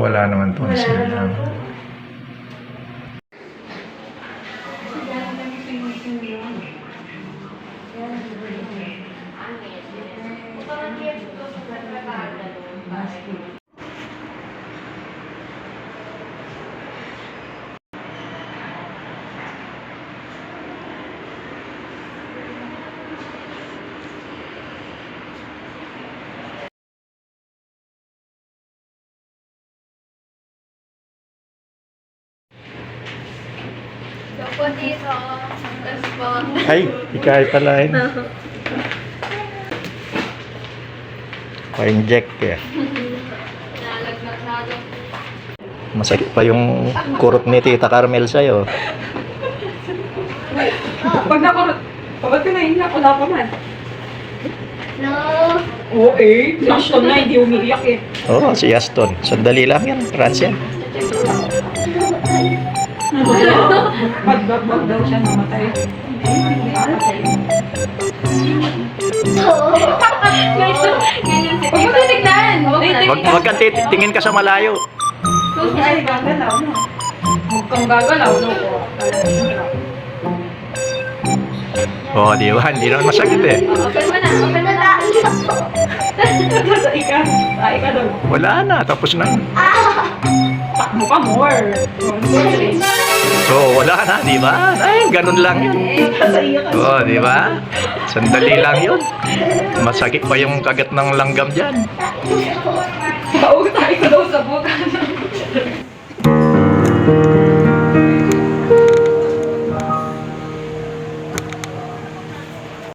Wala naman to. Wala na daw po. Ito po dito. Tapos po. Ay, ikay pala eh. Pa-inject eh. Nalagnak na. Masakit pa yung kurot ni Tita Carmel sa'yo. Pag nakurot, pagod ka na yun, wala pa man. No. Oo eh, flash on na, hindi umiiyak eh. Oo, oh, si Aston. Sandali lang yan, France yan. Pag-bag daw siya namatay. Huwag mo titignan. Wag, wag kang tit- tingin ka sa malayo. Ay, gagalaw. Huwag kang gagalaw no. Oo, oh, di ba? Hindi naman masakit eh. Open mo na. Open mo na. Ika, sa ika daw. Wala na, tapos na. Takbo ka more. Oh, wala na, di ba? Ay, ganun lang yun. Oo, di ba? Sandali lang yun. Masakit pa yung kagat ng langgam dyan. Pautay ka daw sa buka.